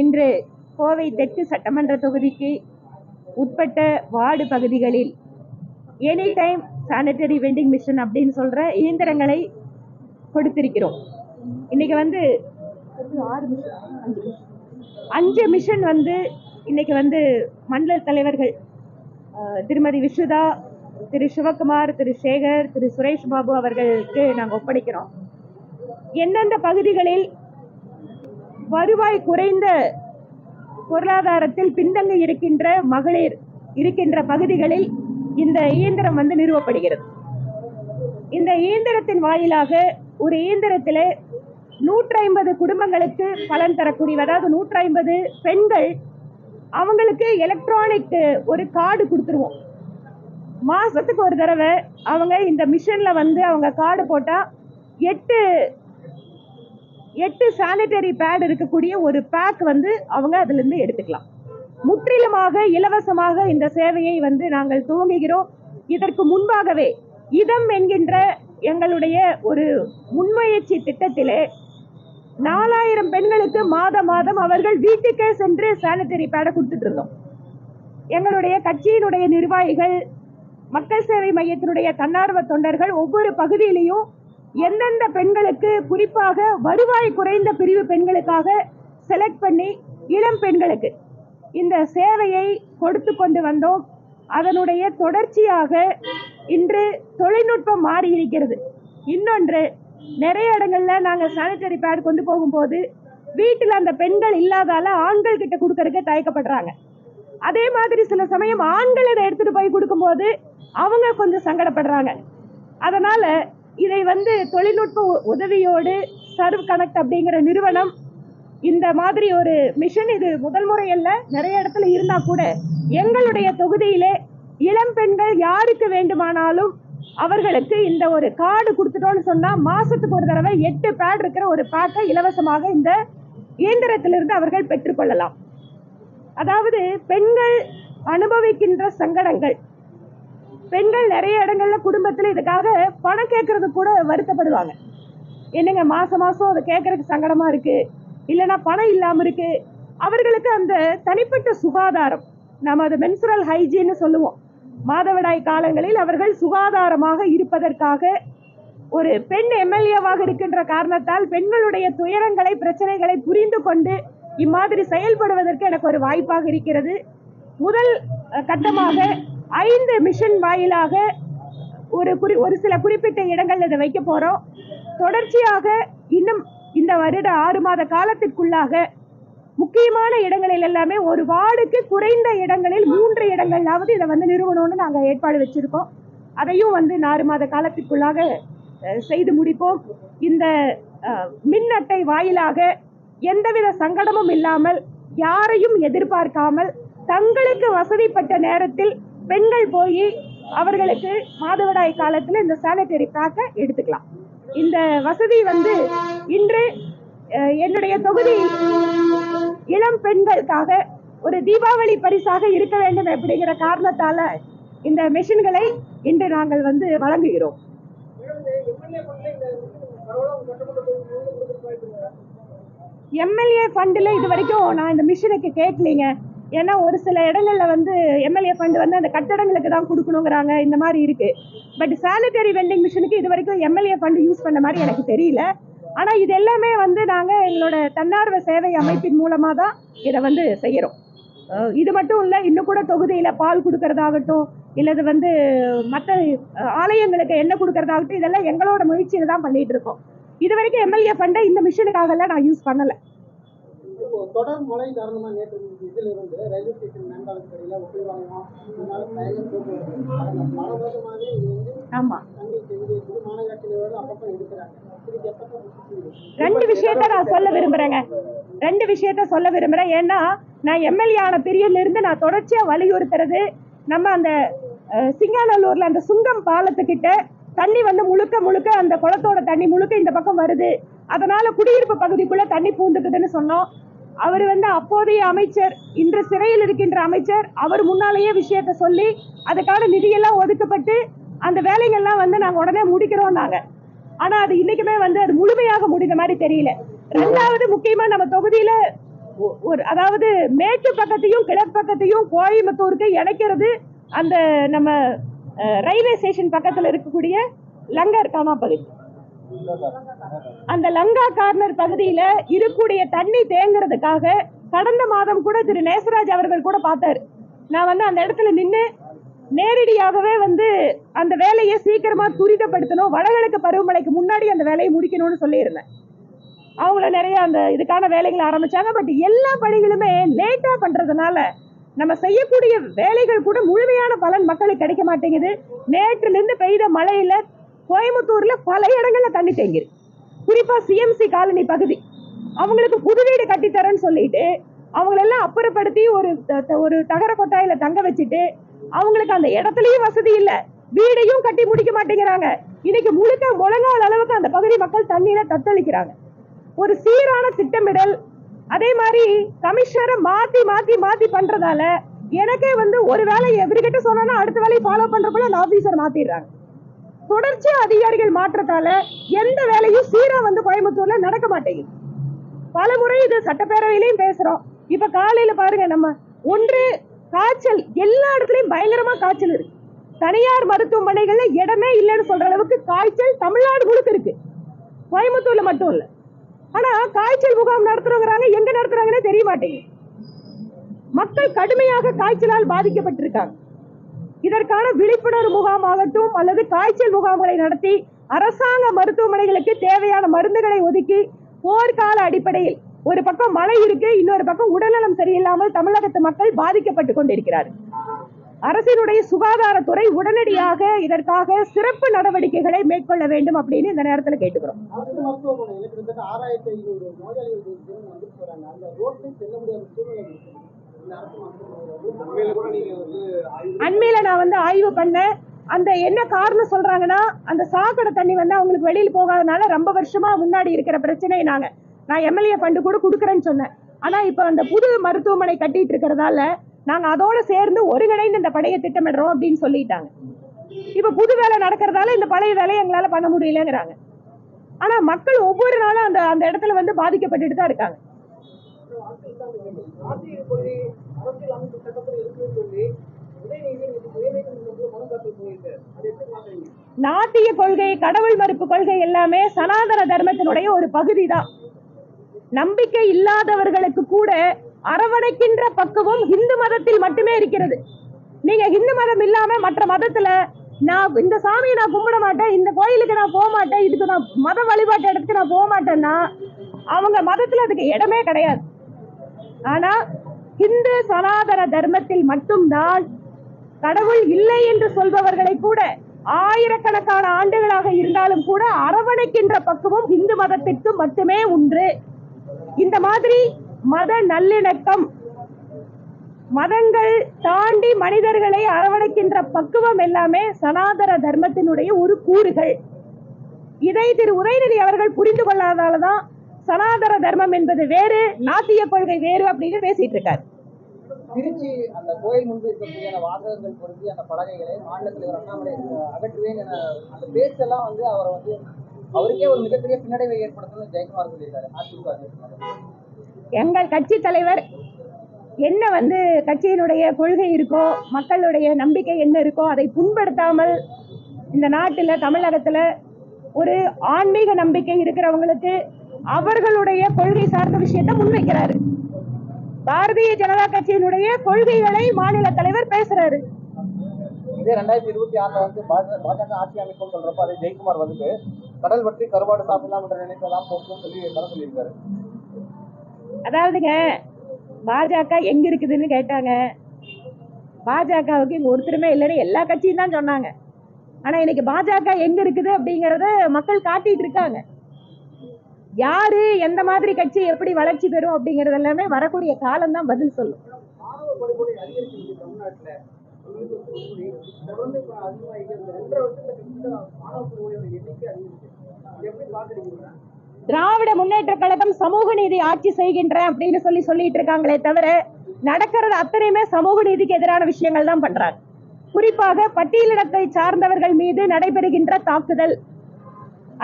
இன்று கோவை தெற்கு சட்டமன்ற தொகுதிக்கு உட்பட்ட வார்டு பகுதிகளில் any time sanitary vending machine அப்படின்னு சொல்ற இயந்திரங்களை கொடுத்திருக்கிறோம். இன்னைக்கு வந்து ஆறு அஞ்சு மிஷன் வந்து இன்னைக்கு வந்து மண்டல தலைவர்கள் திருமதி விஸ்வதா திரு சிவகுமார் திரு சேகர் திரு சுரேஷ் பாபு அவர்களுக்கு நாங்கள் ஒப்படைக்கிறோம். எந்தெந்த பகுதிகளில் வருவாய் குறைந்த பொருளாதாரத்தில் பின்தங்கி இருக்கின்ற மகளிர் இருக்கின்ற பகுதிகளில் இந்த இயந்திரம் வந்து நிறுவப்படுகிறது. இந்த இயந்திரத்தின் வாயிலாக ஒரு இயந்திரத்தில் நூற்றி ஐம்பது குடும்பங்களுக்கு பலன் தரக்கூடிய அதாவது நூற்றி ஐம்பது பெண்கள் அவங்களுக்கு எலக்ட்ரானிக் ஒரு கார்டு கொடுத்துருவோம். மாசத்துக்கு ஒரு தடவை அவங்க இந்த மிஷினில் வந்து அவங்க கார்டு போட்டால் எட்டு எட்டு சானிடரி பேட் இருக்கக்கூடிய ஒரு பேக் வந்து அவங்க அதுலேருந்து எடுத்துக்கலாம். முற்றிலுமாக இலவசமாக இந்த சேவையை வந்து நாங்கள் துவங்குகிறோம். இதற்கு முன்பாகவே இதம் என்கின்ற எங்களுடைய ஒரு முன்முயற்சி திட்டத்திலே நாலாயிரம் பெண்களுக்கு மாத மாதம் அவர்கள் வீட்டுக்கே சென்று சானிட்டரி பேடை கொடுத்துட்டு இருந்தோம். எங்களுடைய கட்சியினுடைய நிர்வாகிகள் மக்கள் சேவை மையத்தினுடைய தன்னார்வ தொண்டர்கள் ஒவ்வொரு பகுதியிலையும் எந்தெந்த பெண்களுக்கு குறிப்பாக வருவாய் குறைந்த பிரிவு பெண்களுக்காக செலக்ட் பண்ணி இளம் பெண்களுக்கு இந்த சேவையை கொடுத்து கொண்டு வந்தோம். அதனுடைய தொடர்ச்சியாக இன்று தொழில்நுட்பம் மாறி இருக்கிறது. இன்னொன்று நிறைய இடங்கள்ல நாங்கள் சானிட்டரி பேட் கொண்டு போகும்போது வீட்டில் அந்த பெண்கள் இல்லாதால ஆண்கள் கிட்ட கொடுக்கறதுக்கு தயக்கப்படுறாங்க. அதே மாதிரி சில சமயம் ஆண்கள் இதை எடுத்துட்டு போய் கொடுக்கும்போது அவங்க கொஞ்சம் சங்கடப்படுறாங்க. அதனால இதை வந்து தொழில்நுட்ப உ- உதவியோடு சர்வ் கனெக்ட் அப்படிங்கிற நிறுவனம் இந்த மாதிரி ஒரு மிஷன் இது முதல் முறை அல்ல நிறைய இடத்துல இருந்தால் கூட எங்களுடைய தொகுதியிலே இளம் பெண்கள் யாருக்கு வேண்டுமானாலும் அவர்களுக்கு இந்த ஒரு கார்டு கொடுத்துட்டோம்னு சொன்னால் மாதத்துக்கு ஒரு தடவை எட்டு பேட் இருக்கிற ஒரு பேக்கை இலவசமாக இந்த இயந்திரத்திலிருந்து அவர்கள் பெற்றுக்கொள்ளலாம். அதாவது பெண்கள் அனுபவிக்கின்ற சங்கடங்கள் பெண்கள் நிறைய இடங்கள்ல குடும்பத்துல இதுக்காக பணம் கேட்கறது கூட வருத்தப்படுவாங்க. என்னங்க மாசம் மாசம் அதை கேட்கறதுக்கு சங்கடமா இருக்கு? இல்லைன்னா பணம் இல்லாம இருக்கு? அவர்களுக்கு அந்த தனிப்பட்ட சுகாதாரம் நம்ம அது மென்சுரல் ஹைஜீன்னு சொல்லுவோம். மாதவிடாய் காலங்களில் அவர்கள் சுகாதாரமாக இருப்பதற்காக ஒரு பெண் எம்எல்ஏவாக இருக்கின்ற காரணத்தால் பெண்களுடைய துயரங்களை பிரச்சனைகளை புரிந்து கொண்டு இம்மாதிரி செயல்படுவதற்கு எனக்கு ஒரு வாய்ப்பாக இருக்கிறது. முதல் கட்டமாக ஐந்து மிஷன் வாயிலாக ஒரு குறி ஒரு சில குறிப்பிட்ட இடங்கள்ல இதை வைக்க போகிறோம் தொடர்ச்சியாக இன்னும் இந்த வருட ஆறு மாத காலத்திற்குள்ளாக முக்கியமான இடங்களில் எல்லாமே ஒரு வார்டுக்கு குறைந்த இடங்களில் மூன்று இடங்களாவது இதை வந்து நிறுவனம்னு நாங்கள் ஏற்பாடு வச்சுருக்கோம். அதையும் வந்து ஆறு மாத காலத்திற்குள்ளாக செய்து முடிப்போம். இந்த மின் அட்டை வாயிலாக எந்தவித சங்கடமும் இல்லாமல் யாரையும் எதிர்பார்க்காமல் தங்களுக்கு வசதிப்பட்ட நேரத்தில் பெண்கள் போய் அவர்களுக்கு மாதவிடாய் காலத்தில் இந்த சானிட்டரி பேக்கை எடுத்துக்கலாம். இந்த வசதி வந்து இன்று என்னுடைய தொகுதி இளம் பெண்களுக்காக ஒரு தீபாவளி பரிசாக இருக்க வேண்டும் அப்படிங்கிற காரணத்தால இந்த மெஷின்களை இன்று நாங்கள் வந்து வழங்குகிறோம். எம்எல்ஏ ஃபண்டில் இது வரைக்கும் நான் இந்த மிஷினுக்கு கேட்கலீங்க. ஏன்னா ஒரு சில இடங்களில் வந்து எம்எல்ஏ ஃபண்ட் வந்து அந்த கட்டடங்களுக்கு தான் கொடுக்கணுங்கிறாங்க இந்த மாதிரி இருக்கு. பட் சானிட்டரி வெண்டிங் மிஷினுக்கு இது வரைக்கும் எம்எல்ஏ ஃபண்ட் யூஸ் பண்ண மாதிரி எனக்கு தெரியல. ஆனால் இது எல்லாமே வந்து நாங்கள் எங்களோட தன்னார்வ சேவை அமைப்பின் மூலமாக தான் இதை வந்து செய்கிறோம் இது மட்டும் இல்லை இன்னும் கூட தொகுதியில் பால் கொடுக்கறதாகட்டும் இல்லது வந்து மற்ற ஆலயங்களுக்கு எண்ணெய் கொடுக்கறதாகட்டும் இதெல்லாம் எங்களோட முயற்சியில் தான் பண்ணிகிட்டு இருக்கோம். இது வரைக்கும் எம்எல்ஏ ஃபண்டை இந்த மிஷினுக்காகலாம் நான் யூஸ் பண்ணலை. தொடர் மழை காரணமா நேற்று இதில் இருந்து ரயில்வே ஸ்டேஷன் மேம்பாலத்துக்கடியில் ஒப்பிடுவாங்க இதனால பயணம் போக்குவரத்து பல வருடமாகவே இது வந்து ஆமா. தண்ணி செஞ்சு மாநகராட்சி நிறுவனம் அப்பப்போ எடுக்கிறாங்க. இதுக்கு எப்போ ரெண்டு விஷயத்த நான் சொல்ல விரும்புறேங்க. ரெண்டு விஷயத்த சொல்ல விரும்புறேன். ஏன்னா நான் எம்எல்ஏ ஆன பீரியட்ல இருந்து நான் தொடர்ச்சியா வலியுறுத்துறது நம்ம அந்த சிங்காநல்லூர்ல அந்த சுங்கம் பாலத்துக்கிட்ட தண்ணி வந்து முழுக்க முழுக்க அந்த குளத்தோட தண்ணி முழுக்க இந்த பக்கம் வருது. அதனால குடியிருப்பு பகுதிக்குள்ள தண்ணி பூந்துக்குதுன்னு சொன்னோம். அவர் வந்து அப்போதைய அமைச்சர் இன்று சிறையில் இருக்கின்ற அமைச்சர் அவர் முன்னாலேயே விஷயத்த சொல்லி அதுக்கான நிதியெல்லாம் ஒதுக்கப்பட்டு அந்த வேலைகள்லாம் வந்து நாங்கள் உடனே முடிக்கிறோம் நாங்கள் ஆனால் அது இன்னைக்குமே வந்து அது முழுமையாக முடிந்த மாதிரி தெரியல. ரெண்டாவது முக்கியமாக நம்ம தொகுதியில் ஒரு அதாவது மேற்கு பக்கத்தையும் கிழக்கு பக்கத்தையும் கோயம்புத்தூருக்கு இணைக்கிறது அந்த நம்ம ரயில்வே ஸ்டேஷன் பக்கத்தில் இருக்கக்கூடிய லங்கர் காமா பகுதி அந்த லங்கா கார்னர் பகுதியில இருக்கக்கூடிய தண்ணி தேங்குறதுக்காக கடந்த மாதம் கூட திரு நேசராஜ் அவர்கள் கூட பார்த்தாரு. நான் வந்து அந்த இடத்துல நின்று நேரடியாகவே வந்து அந்த வேலையை சீக்கிரமா துரிதப்படுத்தணும் வடகிழக்கு பருவமழைக்கு முன்னாடி அந்த வேலையை முடிக்கணும்னு சொல்லியிருந்தேன். அவங்கள நிறைய அந்த இதுக்கான வேலைகளை ஆரம்பிச்சாங்க. பட் எல்லா பணிகளுமே லேட்டா பண்றதுனால நம்ம செய்யக்கூடிய வேலைகள் கூட முழுமையான பலன் மக்களுக்கு கிடைக்க மாட்டேங்குது. நேற்றுலேருந்து பெய்த மழையில கோயம்புத்தூர்ல பல இடங்கள்ல தண்ணி தேங்கிருக்கு குறிப்பா சிஎம்சி காலனி பகுதி. அவங்களுக்கு புது வீடு கட்டித்தரேன்னு சொல்லிட்டு அவங்களெல்லாம் அப்புறப்படுத்தி ஒரு த- த- ஒரு தகர கொட்டாயில தங்க வச்சுட்டு அவங்களுக்கு அந்த இடத்துலயும் வசதி இல்ல. வீடையும் கட்டி முடிக்க மாட்டேங்கிறாங்க. இன்னைக்கு முழுக்க முழங்கால் அளவுக்கு அந்த பகுதி மக்கள் தண்ணீரை தத்தளிக்கிறாங்க. ஒரு சீரான திட்டமிடல் அதே மாதிரி கமிஷனரை மாத்தி மாத்தி மாத்தி பண்றதால எனக்கே வந்து ஒரு வேலை எவர்கிட்ட சொன்னா அடுத்த வேலையை ஃபாலோ பண்றதுக்குள்ள அந்த ஆபீசர் மாத்திடுறாங்க. தொடர்ச்சி அதிகாரிகள் மாற்றத்தால எந்த வேலையும் சீரா வந்து கோயம்புத்தூர்ல நடக்க மாட்டேங்குது. பல முறை இது சட்டப்பேரவையிலையும் பேசுறோம். இப்ப காலையில பாருங்க நம்ம ஒன்று காய்ச்சல் எல்லா இடத்துலயும் பயங்கரமா காய்ச்சல் இருக்கு. தனியார் மருத்துவமனைகள்ல இடமே இல்லைன்னு சொல்ற அளவுக்கு காய்ச்சல் தமிழ்நாடு முழுக்க இருக்கு. கோயம்புத்தூர்ல மட்டும் இல்ல. ஆனா காய்ச்சல் முகாம் நடத்துறவங்கிறாங்க எங்க நடத்துறாங்கன்னே தெரிய மாட்டேங்குது. மக்கள் கடுமையாக காய்ச்சலால் பாதிக்கப்பட்டிருக்காங்க. இதற்கான விழிப்புணர்வு முகாம் ஆகட்டும் அல்லது காய்ச்சல் முகாம்களை நடத்தி அரசாங்க மருத்துவமனைகளுக்கு தேவையான மருந்துகளை ஒதுக்கி போர்க்கால அடிப்படையில் ஒரு பக்கம் மழை இருக்கு இன்னொரு பக்கம் உடல்நலம் சரியில்லாமல் தமிழகத்து மக்கள் பாதிக்கப்பட்டு கொண்டிருக்கிறார் அரசினுடைய சுகாதாரத்துறை உடனடியாக இதற்காக சிறப்பு நடவடிக்கைகளை மேற்கொள்ள வேண்டும் அப்படின்னு இந்த நேரத்தில் கேட்டுக்கிறோம். ஆறாயிரத்தி ஐநூறு நோயாளிகள் அண்மையில நான் வந்து ஆய்வு பண்ணேன். அந்த என்ன காரணம் சொல்றாங்கன்னா அந்த சாக்கடை தண்ணி வந்து அவங்களுக்கு வெளியில போகாதனால ரொம்ப வருஷமா முன்னாடி இருக்கிற பிரச்சனை நாங்க நான் எம்எல்ஏ ஃபண்டு கூட கொடுக்குறேன்னு சொன்னேன். ஆனா இப்ப அந்த புது மருத்துவமனை கட்டிட்டு இருக்கிறதால நாங்க அதோட சேர்ந்து ஒருங்கிணைந்து இந்த படையை திட்டமிடுறோம் அப்படின்னு சொல்லிட்டாங்க. இப்ப புது வேலை நடக்கிறதால இந்த பழைய வேலையை எங்களால பண்ண முடியலங்கிறாங்க. ஆனா மக்கள் ஒவ்வொரு நாளும் அந்த அந்த இடத்துல வந்து பாதிக்கப்பட்டுட்டு தான் இருக்காங்க. அரசியல் அமைப்பு சட்டத்தில் இருக்குன்னு சொல்லி நாட்டிய கொள்கை கடவுள் மறுப்பு கொள்கை எல்லாமே சனாதன தர்மத்தினுடைய ஒரு பகுதி தான் நம்பிக்கை இல்லாதவர்களுக்கு கூட அரவணைக்கின்ற பக்குவம் இந்து மதத்தில் மட்டுமே இருக்கிறது. நீங்க இந்து மதம் இல்லாம மற்ற மதத்துல நான் இந்த சாமியை நான் கும்பிட மாட்டேன் இந்த கோயிலுக்கு நான் போக மாட்டேன் இதுக்கு நான் மத வழிபாட்டு இடத்துக்கு நான் போக மாட்டேன்னா அவங்க மதத்துல அதுக்கு இடமே கிடையாது. ஆனா சனாதன தர்மத்தில் மட்டும்தான் கடவுள் இல்லை என்று சொல்பவர்களை கூட ஆயிரக்கணக்கான ஆண்டுகளாக இருந்தாலும் கூட அரவணைக்கின்ற பக்குவம் இந்து மதத்திற்கு மட்டுமே உண்டு. இந்த மாதிரி மத நல்லிணக்கம் மதங்கள் தாண்டி மனிதர்களை அரவணைக்கின்ற பக்குவம் எல்லாமே சனாதன தர்மத்தினுடைய ஒரு கூறுகள். இதை திரு உதயநிதி அவர்கள் புரிந்து கொள்ளாததால தான் சனாதன தர்மம் என்பது வேறு நாட்டிய கொள்கை வேறு அப்படின்னு பேசிட்டு இருக்காரு. திருச்சி அந்த கோயில் முன்பு இருக்கக்கூடிய அந்த வாசகங்கள் பொருத்தி அந்த பலகைகளை மாநில தலைவர் அண்ணாமலை அகற்றுவேன் என அந்த பேச்செல்லாம் வந்து அவரை வந்து அவருக்கே ஒரு மிகப்பெரிய பின்னடைவை ஏற்படுத்தணும்னு ஜெயக்குமார் சொல்லியிருக்காரு அதிமுக எங்கள் கட்சி தலைவர் என்ன வந்து கட்சியினுடைய கொள்கை இருக்கோ மக்களுடைய நம்பிக்கை என்ன இருக்கோ அதை புண்படுத்தாமல் இந்த நாட்டில் தமிழகத்தில் ஒரு ஆன்மீக நம்பிக்கை இருக்கிறவங்களுக்கு அவர்களுடைய கொள்கை சார்ந்த விஷயத்தை முன்வைக்கிறாரு. பாரதிய ஜனதா கட்சியினுடைய கொள்கைகளை மாநில தலைவர் பேசுறாரு. இதே ரெண்டாயிரத்தி இருபத்தி ஆறுல வந்து பாஜ- பாஜக ஆட்சி அமைக்கும் சொல்றப்ப அதை ஜெயக்குமார் வந்துட்டு கடல் பற்றி கருவாடு சாப்பிடலாம் என்ற நினைப்பெல்லாம் போக்கும் சொல்லி கதை சொல்லியிருக்காரு. அதாவதுங்க பாஜக எங்க இருக்குதுன்னு கேட்டாங்க. பாஜகவுக்கு இங்க ஒருத்தருமே இல்லைன்னு எல்லா கட்சியும் தான் சொன்னாங்க. ஆனா இன்னைக்கு பாஜக எங்க இருக்குது அப்படிங்கறத மக்கள் காட்டிட்டு இருக்காங்க. யாரு எந்த மாதிரி கட்சி எப்படி வளர்ச்சி பெறும் அப்படிங்கறது எல்லாமே வரக்கூடிய காலம் தான் பதில் சொல்லும். திராவிட முன்னேற்ற கழகம் சமூக நீதி ஆட்சி செய்கின்றேன் அப்படின்னு சொல்லி சொல்லிட்டு இருக்காங்களே தவிர நடக்கிறது அத்தனையுமே சமூக நீதிக்கு எதிரான விஷயங்கள் தான் பண்றாங்க. குறிப்பாக பட்டியலிடத்தை சார்ந்தவர்கள் மீது நடைபெறுகின்ற தாக்குதல்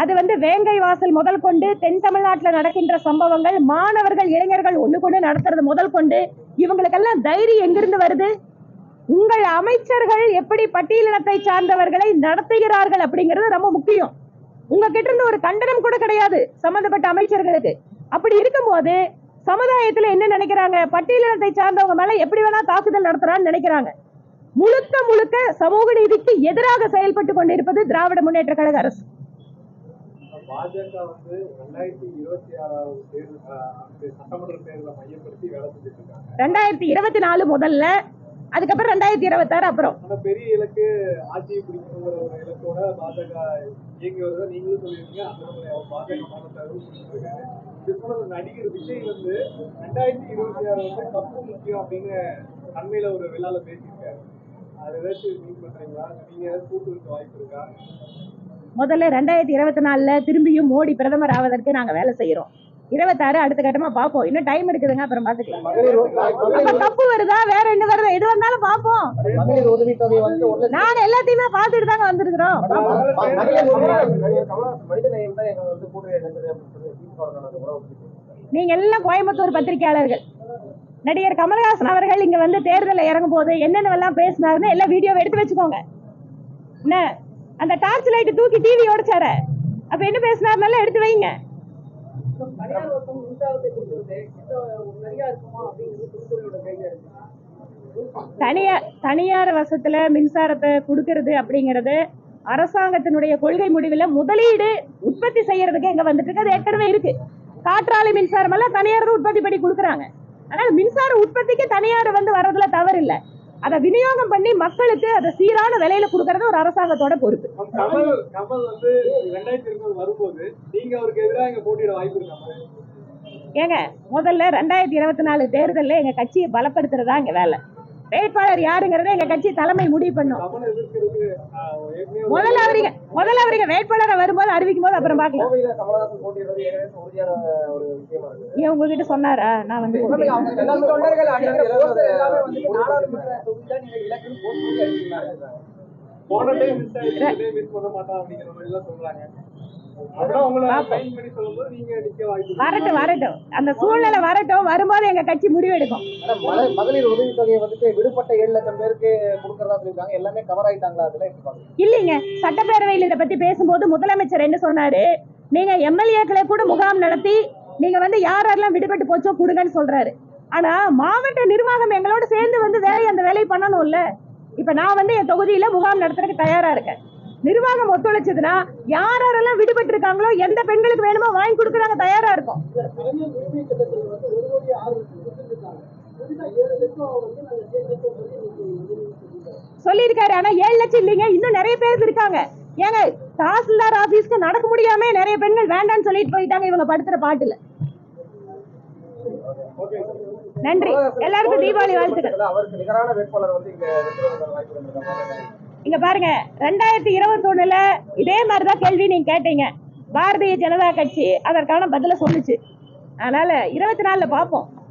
அது வந்து வேங்கை வாசல் முதல் கொண்டு தென் தமிழ்நாட்டில் நடக்கின்ற சம்பவங்கள் மாணவர்கள் இளைஞர்கள் ஒன்று கொண்டு நடத்துறது முதல் கொண்டு. இவங்களுக்கெல்லாம் தைரியம் எங்கிருந்து வருது? உங்கள் அமைச்சர்கள் எப்படி பட்டியலினத்தை சார்ந்தவர்களை நடத்துகிறார்கள் அப்படிங்கிறது ரொம்ப முக்கியம். உங்ககிட்ட இருந்து ஒரு கண்டனம் கூட கிடையாது சம்பந்தப்பட்ட அமைச்சர்களுக்கு. அப்படி இருக்கும்போது சமுதாயத்துல என்ன நினைக்கிறாங்க? பட்டியலினத்தை சார்ந்தவங்க மேல எப்படி வேணா தாக்குதல் நடத்துறான்னு நினைக்கிறாங்க. முழுக்க முழுக்க சமூக நீதிக்கு எதிராக செயல்பட்டு கொண்டிருப்பது திராவிட முன்னேற்ற கழக அரசு. பாஜக வந்து ரெண்டாயிரத்தி இருபத்தி ஆறாவது தேர்தல் சட்டமன்ற தேர்தலை மையப்படுத்தி வேலை செஞ்சுட்டு இருக்காங்க. ரெண்டாயிரத்தி இருபத்தி நாலு முதல்ல அதுக்கப்புறம் ரெண்டாயிரத்தி இருபத்தாறு அப்புறம். பெரிய இலக்கு ஆட்சியை பிடிக்கணுங்கிற ஒரு இலக்கோட பாஜக இயங்கி வருவதை நீங்களும் சொல்லியிருக்கீங்க அந்த பாஜக மாநிலத்தாரும் சொல்லிட்டு இருக்காரு. இது போல நடிகர் விஜய் வந்து ரெண்டாயிரத்தி இருபத்தி ஆறு வந்து கப்பு முக்கியம் அப்படின்னு அண்மையில ஒரு விழால பேசியிருக்காரு. அது ஏதாச்சும் மீட் பண்றீங்களா? நீங்க ஏதாவது கூட்டு வாய்ப்பு இருக்கா? முதல்ல ரெண்டாயிரத்தி இருபத்தி நாலில் திரும்பியும் மோடி பிரதமர் ஆவதற்கு நாங்கள் வேலை செய்கிறோம் இருபத்தாறு அடுத்த கட்டமா பார்ப்போம் இன்னும் டைம் இருக்குதுங்க அப்புறம் பாத்துக்கலாம். அப்ப தப்பு வருதா? வேற என்ன வருதா? எது வந்தாலும் பார்ப்போம் நாங்க எல்லாத்தையுமே பார்த்துட்டு தாங்க வந்திருக்கிறோம். நீங்க எல்லாம் கோயம்புத்தூர் பத்திரிகையாளர்கள். நடிகர் கமல்ஹாசன் அவர்கள் இங்க வந்து தேர்தலில் இறங்கும் போது என்னென்னவெல்லாம் பேசினாருன்னு எல்லாம் வீடியோவை எடுத்து வச்சுக்கோங்க. என்ன? அந்த டார்ச் லைட் தூக்கி டிவி உடைச்சார அப்ப என்ன பேசினாருனால எடுத்து வைங்க. தனியார் தனியார் வசத்துல மின்சாரத்தை கொடுக்கறது அப்படிங்கிறது அரசாங்கத்தினுடைய கொள்கை முடிவுல முதலீடு உற்பத்தி செய்யறதுக்கு எங்க வந்துட்டு இருக்கு அது ஏற்கனவே இருக்கு. காற்றாலை மின்சாரம் எல்லாம் தனியார் தான் உற்பத்தி பண்ணி கொடுக்குறாங்க. ஆனால் மின்சார உற்பத்திக்கு தனியார் வந்து வர்றதுல தவறு இல்லை அதை விநியோகம் பண்ணி மக்களுக்கு அதை சீரான விலையில கொடுக்கறது ஒரு அரசாங்கத்தோட பொறுப்பு. ஏங்க முதல்ல ரெண்டாயிரத்தி இருபத்தி நாலு தேர்தலில் எங்க கட்சியை பலப்படுத்துறதா எங்க வேலை. வேட்பாளர் யாருங்கிறத எங்க கட்சி தலைமை முடிவு பண்ணும். முதல்ல அவருங்க முதல்ல அவருங்க வேட்பாளரை வரும்போது அறிவிக்கும் போது அப்புறம் பார்க்கலாம். ஏன் உங்ககிட்ட சொன்னாரா? நான் வந்து போன டைம் மிஸ் ஆயிடுச்சு. இதே மிஸ் பண்ண மாட்டோம் அப்படிங்கிற மாதிரி எல்லாம் சொல்றாங்க. வரட்டும் வரட்டும். அந்த சூழ்நிலை வரட்டும். வரும்போது எங்க கட்சி முடிவெடுக்கும். மகளிர் உதவித்தொகையை வந்துட்டு விடுபட்ட ஏழு லட்சம் பேருக்கு கொடுக்கறதா சொல்லிருக்காங்க எல்லாமே கவர் ஆயிட்டாங்களா அதுல இல்லைங்க. சட்டப்பேரவையில் இதை பத்தி பேசும்போது முதலமைச்சர் என்ன சொன்னாரு? நீங்க எம்எல்ஏக்களை கூட முகாம் நடத்தி நீங்க வந்து யார் யாரெல்லாம் விடுபட்டு போச்சோ கொடுங்கன்னு சொல்றாரு. ஆனா மாவட்ட நிர்வாகம் எங்களோட சேர்ந்து வந்து வேலையை அந்த வேலையை பண்ணணும்ல. இப்ப நான் வந்து என் தொகுதியில முகாம் நடத்துறதுக்கு தயாரா இருக்கேன். நிர்வாகம் ஒத்துழைச்சதுன்னா யார் யாரெல்லாம் விடுபட்டு இருக்காங்களோ எந்த பெண்களுக்கு வேணுமோ வாங்கி கொடுக்க நாங்க தயாரா இருக்கோம். இன்னைக்கு சொல்லியிருக்காரு. ஆனா ஏழு லட்சம் இல்லைங்க. இன்னும் நிறைய பேர் இருக்காங்க ஏங்க தாசில்தார் ஆபீஸ்க்கு நடக்க முடியாம நிறைய பெண்கள் வேண்டாம்னு சொல்லிட்டு போயிட்டாங்க இவங்க படுத்துற பாட்டுல. நன்றி. எல்லாருக்கும் தீபாவளி வாழ்த்துக்கள். இங்க இங்க பாருங்க ரெண்டாயிரத்தி இருபத்தொன்னுல இதே மாதிரிதான் கேள்வி நீங்க கேட்டீங்க. பாரதிய ஜனதா கட்சி அதற்கான பதில சொல்லுச்சு. அதனால இருபத்தி நாலுல பார்ப்போம்.